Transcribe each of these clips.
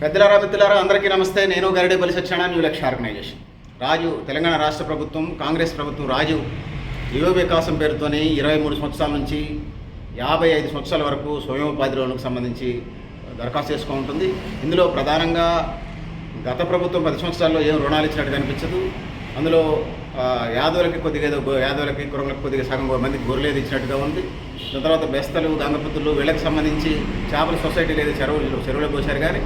పెద్దలారా మిత్రులారా అందరికీ నమస్తే. నేను గరిడేపల్లి సత్యనారాయణ న్యూ లక్ష్య ఆర్గనైజేషన్. రాజు తెలంగాణ రాష్ట్ర ప్రభుత్వం కాంగ్రెస్ ప్రభుత్వం రాజు యువ వికాసం పేరుతోని ఇరవై మూడు సంవత్సరాల నుంచి యాభై ఐదు సంవత్సరాల వరకు స్వయం ఉపాధి లోన్కు సంబంధించి దరఖాస్తు చేసుకో ఉంటుంది. ఇందులో ప్రధానంగా గత ప్రభుత్వం పది సంవత్సరాల్లో ఏం రుణాలు ఇచ్చినట్టు కనిపించదు. అందులో యాదవులకి కొద్దిగా ఏదో యాదవులకి కురంలకు కొద్దిగా సగం మందికి గొర్రెలేదు ఇచ్చినట్టుగా ఉంది. దాని తర్వాత బెస్తలు గంగపుత్రులు వీళ్ళకి సంబంధించి చేపల సొసైటీ లేదా చెరువులు చెరువులకు పోశారు కానీ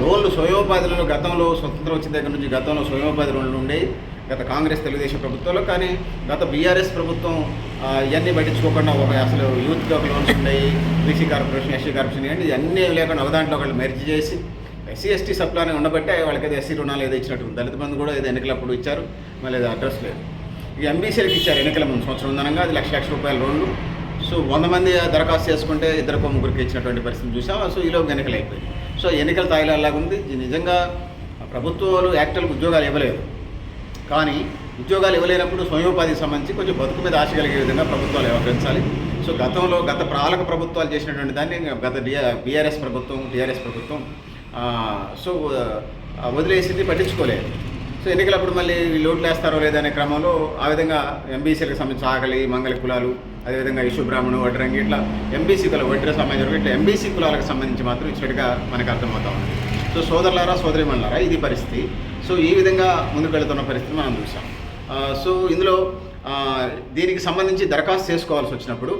లోన్లు స్వయోపాధులను గతంలో స్వతంత్రం వచ్చిన దగ్గర నుంచి గతంలో స్వయోపాధి లోన్లు ఉండేవి గత కాంగ్రెస్ తెలుగుదేశం ప్రభుత్వంలో. కానీ గత బీఆర్ఎస్ ప్రభుత్వం ఇవన్నీ పట్టించుకోకుండా ఒక అసలు యూత్కి ఒక లోన్స్ ఉన్నాయి. బీసీ కార్పొరేషన్ ఎస్సీ కార్పొరేషన్ ఇవన్నీ ఇవన్నీ లేకుండా ఒక దాంట్లో ఒకళ్ళు మెర్జ్ చేసి ఎస్సీ ఎస్టీ సప్లానే ఉండబట్టే వాళ్ళకి ఏదో ఎస్సీ రుణాలు ఏదో ఇచ్చినట్టు దళిత బంధు కూడా ఏదో ఎన్నికలప్పుడు ఇచ్చారు. మళ్ళీ అడ్రస్ లేదు. ఇక ఎంబీసీలకు ఇచ్చారు ఎన్నికల ముందు సంవత్సరం ఉందనగా అది లక్ష లక్ష రూపాయల లోన్లు. సో వంద మంది దరఖాస్తు చేసుకుంటే ఇద్దరికో ముగ్గురికి ఇచ్చినటువంటి పరిస్థితి చూసాం. సో ఈలోపు ఎన్నికలు అయిపోయింది సో ఎన్నికల తాయిలాగా ఉంది. ఇది నిజంగా ప్రభుత్వాలు యాక్టర్లకు ఉద్యోగాలు ఇవ్వలేదు. కానీ ఉద్యోగాలు ఇవ్వలేనప్పుడు స్వయోపాధికి సంబంధించి కొంచెం బతుకు మీద ఆశ కలిగే విధంగా ప్రభుత్వాలు వ్యవహరించాలి సో గతంలో గత ప్రాళక ప్రభుత్వాలు చేసినటువంటి దాన్ని గత బీఆర్ఎస్ ప్రభుత్వం టీఆర్ఎస్ ప్రభుత్వం సో వదిలేసింది పట్టించుకోలేదు. సో ఎన్నికలప్పుడు మళ్ళీ లోట్లు వేస్తారో లేదనే క్రమంలో ఆ విధంగా ఎంబీసీలకు సంబంధించి ఆకలి మంగళ కులాలు అదేవిధంగా యశుబ్రాహ్మణు వడ్రంగి ఇట్లా ఎంబీసీ కుల వడ్ర సమాజం ఇట్లా ఎంబీసీ కులాలకు సంబంధించి మాత్రం ఇచ్చినట్టుగా మనకు అర్థమవుతా ఉంది. సో సోదరులారా సోదరిమణులారా ఇది పరిస్థితి. సో ఈ విధంగా ముందుకు వెళుతున్న పరిస్థితి మనం చూసాం. సో ఇందులో దీనికి సంబంధించి దరఖాస్తు చేసుకోవాల్సి వచ్చినప్పుడు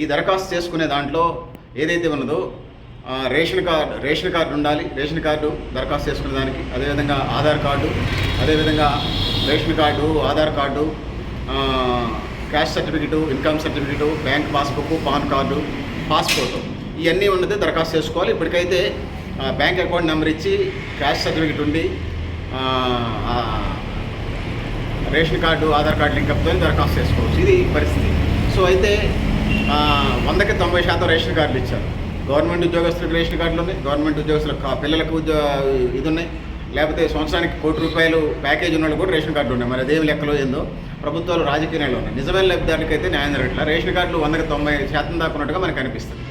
ఈ దరఖాస్తు చేసుకునే దాంట్లో ఏదైతే ఉన్నదో రేషన్ కార్డు రేషన్ కార్డు ఉండాలి. రేషన్ కార్డు దరఖాస్తు చేసుకునే దానికి అదేవిధంగా ఆధార్ కార్డు అదేవిధంగా ration card Aadhaar card caste certificate income certificate bank passbook PAN card passport ఇవన్నీ ఉన్నది దరఖాస్తు చేసుకోవాలి. ఇప్పటికైతే బ్యాంక్ అకౌంట్ నెంబర్ ఇచ్చి క్యాష్ సర్టిఫికెట్ ఉండి రేషన్ కార్డు ఆధార్ కార్డు లింకప్తో దరఖాస్తు చేసుకోవచ్చు. ఇది పరిస్థితి. సో అయితే వందకి తొంభై శాతం రేషన్ కార్డులు ఇచ్చారు. గవర్నమెంట్ ఉద్యోగస్తులకు రేషన్ కార్డులు ఉన్నాయి. గవర్నమెంట్ ఉద్యోగస్తులకు పిల్లలకు ఉద్యో ఇది ఉన్నాయి. లేకపోతే సంవత్సరానికి కోటి రూపాయలు ప్యాకేజ్ ఉన్న వాళ్ళు కూడా రేషన్ కార్డు ఉన్నాయి. మరి అదేమి లెక్కలో ఏందో? ప్రభుత్వాలు రాజకీయాలు ఉన్నాయి. నిజమైన లబ్ధిదారులకి అయితే న్యాయం జరగట్లా. రేషన్ కార్డులు వందకి తొంభై శాతం దాకా ఉన్నట్టుగా మనకు కనిపిస్తుంది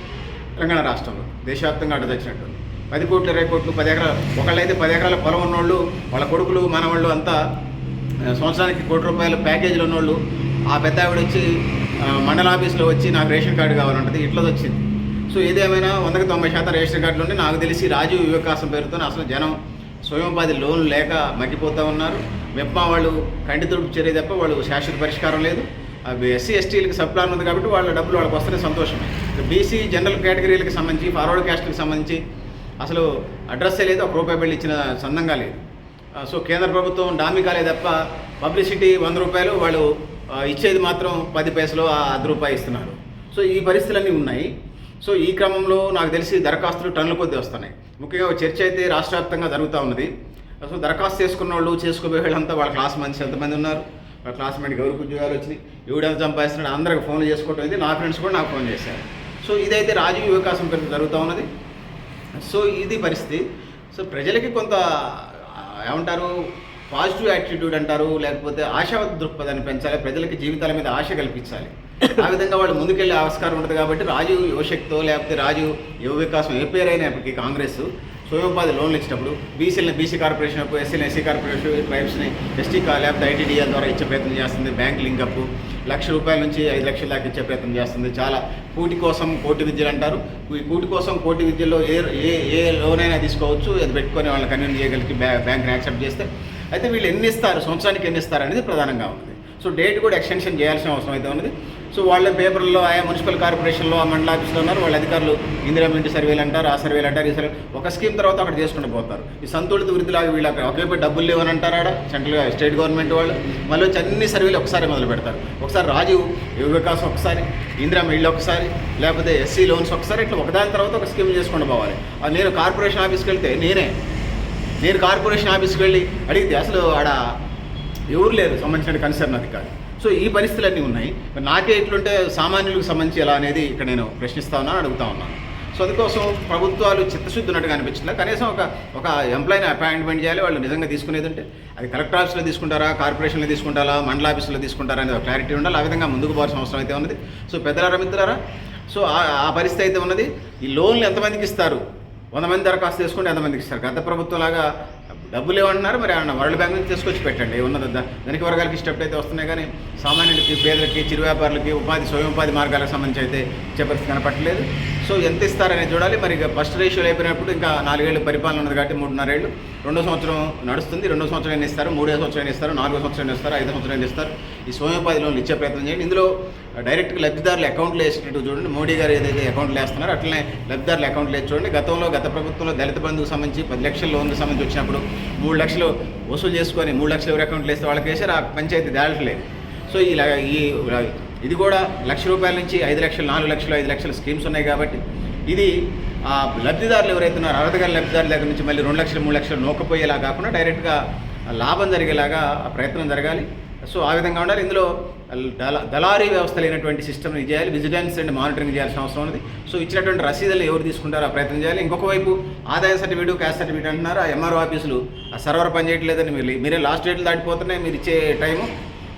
తెలంగాణ రాష్ట్రంలో దేశవ్యాప్తంగా అడ్డు తెచ్చినట్టు పది కోట్లు ఇరవై కోట్లు పది ఎకరాలు ఒకళ్ళైతే పది ఎకరాల పొలం ఉన్నోళ్ళు వాళ్ళ కొడుకులు మనవాళ్ళు అంతా సంవత్సరానికి కోటి రూపాయల ప్యాకేజీలు ఉన్నోళ్ళు ఆ పెద్ద ఆవిడ వచ్చి మండల ఆఫీస్లో వచ్చి నాకు రేషన్ కార్డు కావాలంటది. ఇట్లా వచ్చింది. సో ఏదేమైనా వందకి తొంభై శాతం రేషన్ కార్డులు ఉంటే నాకు తెలిసి రాజీవ్ వికాసం పేరుతో అసలు జనం స్వయం ఉపాధి లోన్ లేక మగ్గిపోతూ ఉన్నారు. మెప్పా వాళ్ళు కంటి తుడుపు చర్య తప్ప వాళ్ళు శాశ్వత పరిష్కారం లేదు. అవి ఎస్సీ ఎస్టీలకు సప్లాన్ ఉంది కాబట్టి వాళ్ళ డబ్బులు వాళ్ళకి వస్తేనే సంతోషమే. బీసీ జనరల్ కేటగిరీలకు సంబంధించి ఫార్వర్డ్ క్యాస్ట్కి సంబంధించి అసలు అడ్రస్సే లేదు ఒక రూపాయి బిల్లు ఇచ్చిన సందంగా లేదు. సో కేంద్ర ప్రభుత్వం డామికాలే తప్ప పబ్లిసిటీ వంద రూపాయలు వాళ్ళు ఇచ్చేది మాత్రం పది పైసలు అర్ధ రూపాయి ఇస్తున్నారు. సో ఈ పరిస్థితులన్నీ ఉన్నాయి. సో ఈ క్రమంలో నాకు తెలిసి దరఖాస్తులు టన్నుల కొద్దీ వస్తున్నాయి. ముఖ్యంగా చర్చ అయితే రాష్ట్ర వ్యాప్తంగా జరుగుతూ ఉన్నది. సో దరఖాస్తు చేసుకున్న వాళ్ళు చేసుకోబోయే వాళ్ళంతా వాళ్ళ క్లాస్ మంచి ఎంతమంది ఉన్నారు? వాళ్ళ క్లాస్మేట్ గౌరవ ఉద్యోగాలు వచ్చినాయి ఎవడెంత సంపాదిస్తున్నాడు? అందరికి ఫోన్ చేసుకోవటం అయితే నా ఫ్రెండ్స్ కూడా నాకు ఫోన్ చేశారు. సో ఇదైతే రాజీవ్ వికాసం పేరు జరుగుతూ ఉన్నది. సో ఇది పరిస్థితి. సో ప్రజలకి కొంత ఏమంటారు పాజిటివ్ యాటిట్యూడ్ అంటారు లేకపోతే ఆశావాద దృక్పథాన్ని పెంచాలి ప్రజలకి జీవితాల మీద ఆశ కల్పించాలి. ఆ విధంగా వాళ్ళు ముందుకెళ్ళే ఆస్కారం ఉంటుంది కాబట్టి రాజు యువశక్తో లేకపోతే రాజు యువ వికాసం ఏ పేరైనప్పటికీ కాంగ్రెస్ స్వయోపాధి లోన్లు ఇచ్చినప్పుడు బీసీలను బీసీ కార్పొరేషన్ ఎస్సీని ఎస్సీ కార్పొరేషన్ ట్రైబ్స్ని ఎస్టీ కా లేకపోతే ఐటీడీఎల్ ద్వారా ఇచ్చే ప్రయత్నం చేస్తుంది బ్యాంక్ లింకప్ లక్ష రూపాయల నుంచి ఐదు లక్షల దాకా ఇచ్చే ప్రయత్నం చేస్తుంది. చాలా కూటి కోసం కోటి విద్యలు అంటారు. ఈ కూటి కోసం కోటి విద్యలో ఏ ఏ ఏ లోన్ అయినా తీసుకోవచ్చు అది పెట్టుకొని వాళ్ళని కన్వీన్ చేయగలిగి బ్యాంక్ని యాక్సెప్ట్ చేస్తే అయితే వీళ్ళు ఎన్ని ఇస్తారు సంవత్సరానికి ఎన్ని ఇస్తారు అనేది ప్రధానంగా ఉంది. సో డేట్ కూడా ఎక్స్టెన్షన్ చేయాల్సిన అవసరం అయితే ఉన్నది. సో వాళ్ళ పేపర్లో ఆయా మున్సిపల్ కార్పొరేషన్లో ఆ మండల ఆఫీస్లో ఉన్నారు. వాళ్ళ అధికారులు ఇందిరా ఇంటి సర్వేలు అంటారు ఆ సర్వేలు అంటారు ఈ సర్వే ఒక స్కీమ్ తర్వాత అక్కడ చేసుకుంటూ పోతారు. ఈ సంతులిత వృద్ధిలాగా వీళ్ళు అక్కడ ఒకేపై డబ్బులు లేవని అంటారు ఆడ సెంట్రల్ స్టేట్ గవర్నమెంట్ వాళ్ళు. మళ్ళీ వచ్చి అన్ని సర్వేలు ఒకసారి మొదలు పెడతారు. ఒకసారి రాజీవ్ యువ ఒకసారి ఇందిరా ఇళ్ళు ఒకసారి లేకపోతే ఎస్సీ లోన్స్ ఒకసారి ఇట్లా ఒకదాని తర్వాత ఒక స్కీమ్ చేసుకుంటూ పోవాలి. నేను కార్పొరేషన్ ఆఫీస్కి వెళ్తే నేనే నేను కార్పొరేషన్ ఆఫీస్కి వెళ్ళి అడిగితే అసలు ఆడ ఎవరు లేరు సంబంధించిన కన్సర్న్ కాదు సో ఈ పరిస్థితులన్నీ ఉన్నాయి. మరి నాకే ఇట్లుంటే సామాన్యులకు సంబంధించి ఎలా అనేది ఇక్కడ నేను ప్రశ్నిస్తా ఉన్నాను అడుగుతా ఉన్నాను సో అందుకోసం ప్రభుత్వాలు చిత్తశుద్ధి ఉన్నట్టుగా అనిపించలే కనీసం ఒక ఒక ఎంప్లాయీని అపాయింట్మెంట్ చేయాలి వాళ్ళు నిజంగా తీసుకునేది ఉంటే. అది కలెక్టర్ ఆఫీస్లో తీసుకుంటారా కార్పొరేషన్లో తీసుకుంటారా మండల ఆఫీసులో తీసుకుంటారా అనేది ఒక క్లారిటీ ఉండాలి. ఆ విధంగా ముందుకు పోవాల్సిన అవసరం అయితే ఉన్నది. సో పెద్దలారా మిత్రులారా సో ఆ- ఆ పరిస్థితి అయితే ఉన్నది. ఈ లోన్లు ఎంతమందికి ఇస్తారు? వంద మంది దరఖాస్తు చేసుకుంటే ఎంతమందికి ఇస్తారు? గత ప్రభుత్వం లాగా డబ్బులు ఏమంటున్నారు మరి ఏమన్నా వరల్డ్ బ్యాంక్ నుంచి తీసుకొచ్చి పెట్టండి. ఉన్న ధనిక వర్గాలకి ఇష్టపడి అయితే వస్తున్నాయి కానీ సామాన్యులకి పేదలకి చిరు వ్యాపారులకి ఉపాధి స్వయం ఉపాధి మార్గాలకు సంబంధించి అయితే ఇచ్చే కనపట్టలేదు సో ఎంత ఇస్తారనేది చూడాలి. మరి ఇక ఫస్ట్ రేషియోలు అయిపోయినప్పుడు ఇంకా నాలుగేళ్ళు పరిపాలన ఉన్నది కాబట్టి మూడున్నరేళ్ళు. రెండో సంవత్సరం నడుస్తుంది. రెండో సంవత్సరం ఎన్ని ఇస్తారు? మూడో సంవత్సరం ఎన్ని ఇస్తారు? నాలుగో సంవత్సరం ఎన్ని ఇస్తారు? ఐదో సంవత్సరం ఎన్ని ఇస్తారు? ఈ స్వయోపాధి లోన్లు ఇచ్చే ప్రయత్నం చేయండి. ఇందులో డైరెక్ట్గా లబ్ధిదారుల అకౌంట్లు వేసేటట్టు చూడండి. మోడీ గారు ఏదైతే అకౌంట్లు వేస్తున్నారో అట్లనే లబ్ధిదారుల అకౌంట్లు వేసి చూడండి. గతంలో గత ప్రభుత్వంలో దళిత బంధువుకు సంబంధించి పది లక్షల లోన్కి సంబంధించి వచ్చినప్పుడు మూడు లక్షలు వసూలు చేసుకొని మూడు లక్షలు ఎవరి అకౌంట్లు వేస్తే వాళ్ళకి వేసారు. ఆ పంచాయతీ దాటలేదు. సో ఇలా ఈ ఇది కూడా లక్ష రూపాయల నుంచి ఐదు లక్షలు నాలుగు లక్షలు ఐదు లక్షల స్కీమ్స్ ఉన్నాయి కాబట్టి ఇది ఆ లబ్ధిదారులు ఎవరైతే ఉన్నారో అర్హత గల లబ్ధిదారుల దగ్గర నుంచి మళ్ళీ రెండు లక్షలు మూడు లక్షలు నోకపోయేలా కాకుండా డైరెక్ట్గా లాభం జరిగేలాగా ఆ ప్రయత్నం జరగాలి. సో ఆ విధంగా ఉండాలి. ఇందులో దళ దళారీ వ్యవస్థ లేనటువంటి సిస్టమ్ని చేయాలి. విజిలెన్స్ అండ్ మానిటరింగ్ చేయాల్సిన అవసరం ఉంది సో ఇచ్చినటువంటి రసీదులు ఎవరు తీసుకుంటారో ఆ ప్రయత్నం చేయాలి. ఇంకొక వైపు ఆదాయ సర్టిఫికేట్ క్యాస్ట్ సర్టిఫికేట్ అంటున్నారు. ఆ ఎంఆర్ఓ ఆఫీసులు ఆ సర్వర్ పనిచేయట్లేదని మీరు మీరే లాస్ట్ డేట్లు దాటిపోతున్నాయి. మీరు ఇచ్చే టైము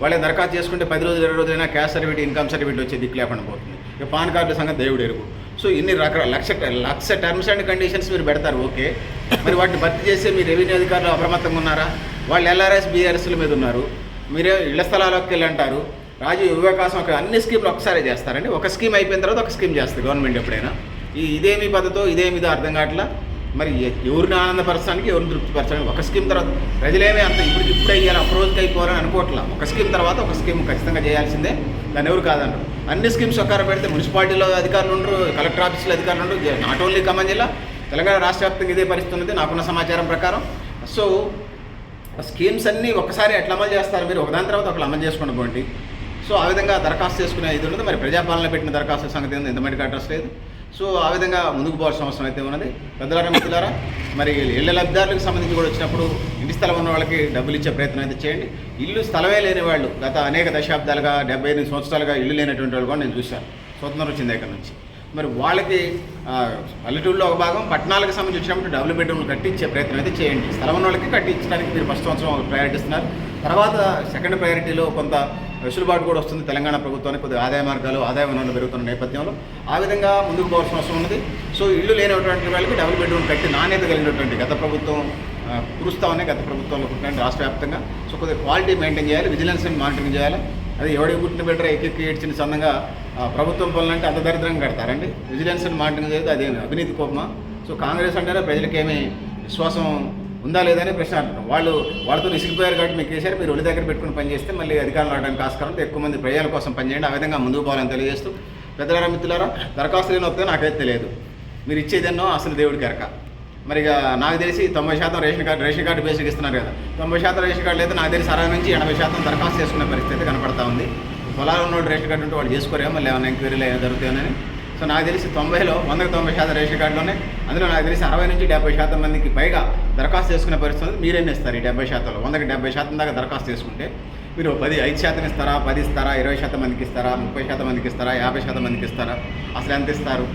వాళ్ళే దరఖాస్తు చేసుకుంటే పది రోజులు ఇరవై రోజులైనా క్యాస్ట్ సర్టిఫికేట్ ఇన్కమ్ సర్టిఫికేట్ వచ్చే దిక్కు లేకుండా పోతుంది. ఇక పాన్ కార్డు సంగతి దేవుడు ఎరుగు. సో ఇన్ని రకాల lakh lakh terms and conditions మీరు పెడతారు. ఓకే. మరి వాటిని భర్తీ చేసే మీ రెవెన్యూ అధికారులు అప్రమత్తంగా ఉన్నారా? వాళ్ళు ఎల్ఆర్ఎస్ బీఆర్ఎస్ల మీద ఉన్నారు. మీరే ఇళ్ళ స్థలాలకు వెళ్ళి అంటారు రాజీవ్ అక్కడ ఒక అన్ని స్కీమ్లు ఒకసారి చేస్తారండి. ఒక స్కీమ్ అయిపోయిన తర్వాత ఒక స్కీమ్ చేస్తుంది గవర్నమెంట్ ఎప్పుడైనా. ఈ ఇదేమి పద్ధతో ఇదేమిదో అర్థం కావట్లా? మరి ఎవరిని ఆనందపరచడానికి ఎవరిని తృప్తిపరచడానికి? ఒక స్కీమ్ తర్వాత ప్రజలేమే అంత ఇప్పుడు ఇప్పుడు అయ్యాలి అప్రోజ్కి అయిపోవాలని అనుకోవట్లా? ఒక స్కీమ్ తర్వాత ఒక స్కీమ్ ఖచ్చితంగా చేయాల్సిందే. దాన్ని ఎవరు కాదన్నారు అన్ని స్కీమ్స్ ఒక్కర పెడితే మున్సిపాలిటీలో అధికారులు ఉండరు కలెక్టర్ ఆఫీసులో అధికారులు ఉండరు. నాట్ ఓన్లీ ఖమ్మం జిల్లా తెలంగాణ రాష్ట్ర వ్యాప్తంగా ఇదే పరిస్థితి ఉన్నది. నాకున్న సమాచారం ప్రకారం. సో స్కీమ్స్ అన్నీ ఒకసారి ఎట్లా అమలు చేస్తారు మీరు? ఒకదాని తర్వాత ఒకళ్ళు అమలు చేసుకుని పోండి సో ఆ విధంగా దరఖాస్తు చేసుకునే ఇది ఉన్నది. మరి ప్రజాపాలన పెట్టిన దరఖాస్తు సంగతి ఉంది ఎంతమందికి అడ్రస్ లేదు. సో ఆ విధంగా ముందుకు పోవాల్సిన అవసరం అయితే ఉన్నది. పెద్దలారా మిత్రులారా మరి ఇళ్ళ లబ్ధిదారులకు సంబంధించి కూడా వచ్చినప్పుడు ఇంటి స్థలం ఉన్న వాళ్ళకి డబ్బులు ఇచ్చే ప్రయత్నం అయితే చేయండి. ఇల్లు స్థలమే లేని వాళ్ళు గత అనేక దశాబ్దాలుగా డెబ్బై ఎనిమిది సంవత్సరాలుగా ఇల్లు లేనటువంటి వాళ్ళు కూడా నేను చూశాను. స్వతంత్రం వచ్చింది ఇక్కడ నుంచి. మరి వాళ్ళకి ఆ, పల్లెటూరులో ఒక భాగం పట్టణాలకు సంబంధించి వచ్చినప్పుడు డబుల్ బెడ్రూమ్లు కట్టించే ప్రయత్నం అయితే చేయండి. స్థలం ఉన్న వాళ్ళకి కట్టించడానికి మీరు ఫస్ట్ సంవత్సరం ప్రయారిటీస్తున్నారు తర్వాత సెకండ్ ప్రయారిటీలో కొంత వెసులుబాటు కూడా వస్తుంది తెలంగాణ ప్రభుత్వానికి కొద్దిగా ఆదాయ మార్గాలు ఆదాయ వనరులు పెరుగుతున్న నేపథ్యంలో. ఆ విధంగా ముందుకు పోవాల్సిన అవసరం ఉన్నది. సో ఇల్లు లేనటువంటి వాళ్ళకి డబుల్ బెడ్రూమ్ కట్టి నాణ్యత కలిగినటువంటి గత ప్రభుత్వం ఆ, కురుస్తా ఉన్నాయి గత ప్రభుత్వంలో పుట్టిన రాష్ట్ర వ్యాప్తంగా. సో కొద్దిగా క్వాలిటీ మెయింటైన్ చేయాలి విజిలెన్స్ మానిటరింగ్ చేయాలి. అది ఎవడే పుట్టిన బెటర్ ఎక్కి ఏడ్చిన సందంగా ప్రభుత్వం పనులంటే అంత దరిద్రంగా కడతారండి. విజిలెన్స్ అండ్ మానిటరింగ్ చేస్తే అదే అవినీతి కోపమా? సో కాంగ్రెస్ అంటేనే ప్రజలకేమీ విశ్వాసం ఉందా లేదా అని ప్రశ్న అంటున్నాం. వాళ్ళు వాళ్ళతో ఇసిగిపోయారు కాబట్టి మీకు వేసారు మీరు ఒళ్ళి దగ్గర పెట్టుకుని పనిచేస్తే మళ్ళీ అధికారులు రావడానికి ఆస్కారం ఎక్కువ మంది ప్రజల కోసం పనిచేయండి ఆ విధంగా ముందుకు పోవాలని తెలియజేస్తూ పెద్దలారా మిత్రులారా దరఖాస్తు లేని వస్తాయో నాకైతే తెలియదు. మీరు ఇచ్చేదేనో అసలు దేవుడికి ఎరక. మరి ఇక నాకు తెలిసి తొంభై శాతం ration card ration card basic ఇస్తున్నారు కదా. తొంభై శాతం రేషన్ కార్డు అయితే నాకు తెలిసి అరవై నుంచి ఎనభై శాతం దరఖాస్తు చేసుకునే పరిస్థితి కనపడతా ఉంది. పొలాలు ఉన్న రేషన్ కార్డు ఉంటే వాళ్ళు చేసుకోరేమో మళ్ళీ ఏమైనా ఎంక్వైరీలు ఏమైనా జరుగుతాయని సో నాకు తెలిసి తొంభైలో వందకు తొంభై శాతం రేషన్ కార్డులోనే అందులో నాకు తెలిసి అరవై నుంచి డెబ్బై శాతం మందికి పైగా దరఖాస్తు చేసుకునే పరిస్థితి మీరేం ఇస్తారు ఈ డెబ్బై శాతంలో? వందకి డెబ్బై శాతం దాకా దరఖాస్తు చేసుకుంటే మీరు పది ఐదు శాతం ఇస్తారా? పది ఇస్తారా? ఇరవై శాతం మందికి ఇస్తారా? ముప్పై శాతం మందికి ఇస్తారా? యాభై శాతం మందికి ఇస్తారా? అసలు ఎంత ఇస్తారు?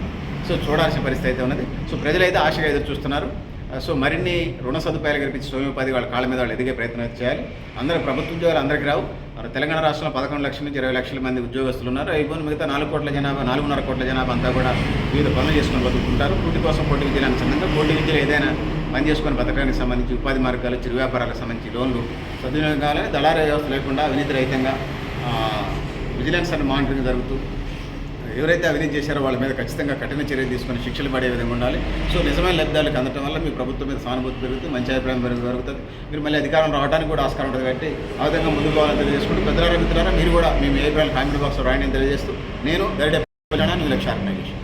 సో చూడాల్సిన పరిస్థితి అయితే ఉన్నది. సో ప్రజలైతే ఆశగా ఎదురు చూస్తున్నారు. సో మరిన్ని రుణ సదుపాయాలు కల్పించి స్వయం ఉపాధి వాళ్ళ కాళ్ళ మీద వాళ్ళు ఎదిగే ప్రయత్నం చేయాలి. అందరూ ప్రభుత్వ ఉద్యోగాలు అందరికీ రావు. మరి తెలంగాణ రాష్ట్రంలో పదకొండు లక్షల నుంచి ఇరవై లక్షల మంది ఉద్యోగస్తులు ఉన్నారు. అయిపోయిన మిగతా నాలుగు కోట్ల జనాభా నాలుగున్నర కోట్ల జనాభా అంతా కూడా వివిధ పనులు చేసుకొని బతుకుంటారు పూర్తి కోసం పోటీ విద్యలకు సంబంధించి పోటీ విద్యలు ఏదైనా పని చేసుకొని బతకడానికి సంబంధించి ఉపాధి మార్గాలు చిరు వ్యాపారాలకు సంబంధించి లోన్లు సద్వినియోగం కావాలని దళారీ వ్యవస్థ లేకుండా అవినీతి రహితంగా విజిలెన్స్ అండ్ మానిటరింగ్ జరుగుతూ ఎవరైతే అవినీతి చేశారో వాళ్ళ మీద ఖచ్చితంగా కఠిన చర్యలు తీసుకొని శిక్షలు పడే విధంగా ఉండాలి. సో నిజమైన లబ్ధాలకు అందటం వల్ల మీ ప్రభుత్వం మీద సానుభూతి పెరుగుతుంది మంచి అభిప్రాయం పెరుగు పెరుగుతుంది. మీరు మళ్ళీ అధికారం రావడానికి కూడా ఆస్కారం ఉంటుంది కాబట్టి ఆ విధంగా ముందుకు పోవాలని తెలియజేసుకుంటూ పెద్దలారా మిత్రులారా మీరు కూడా మేము అభిప్రాయాలు కామెంట్ బాక్స్లో రాయని తెలియజేస్తూ నేను గరిడే లక్ష్యాన్ని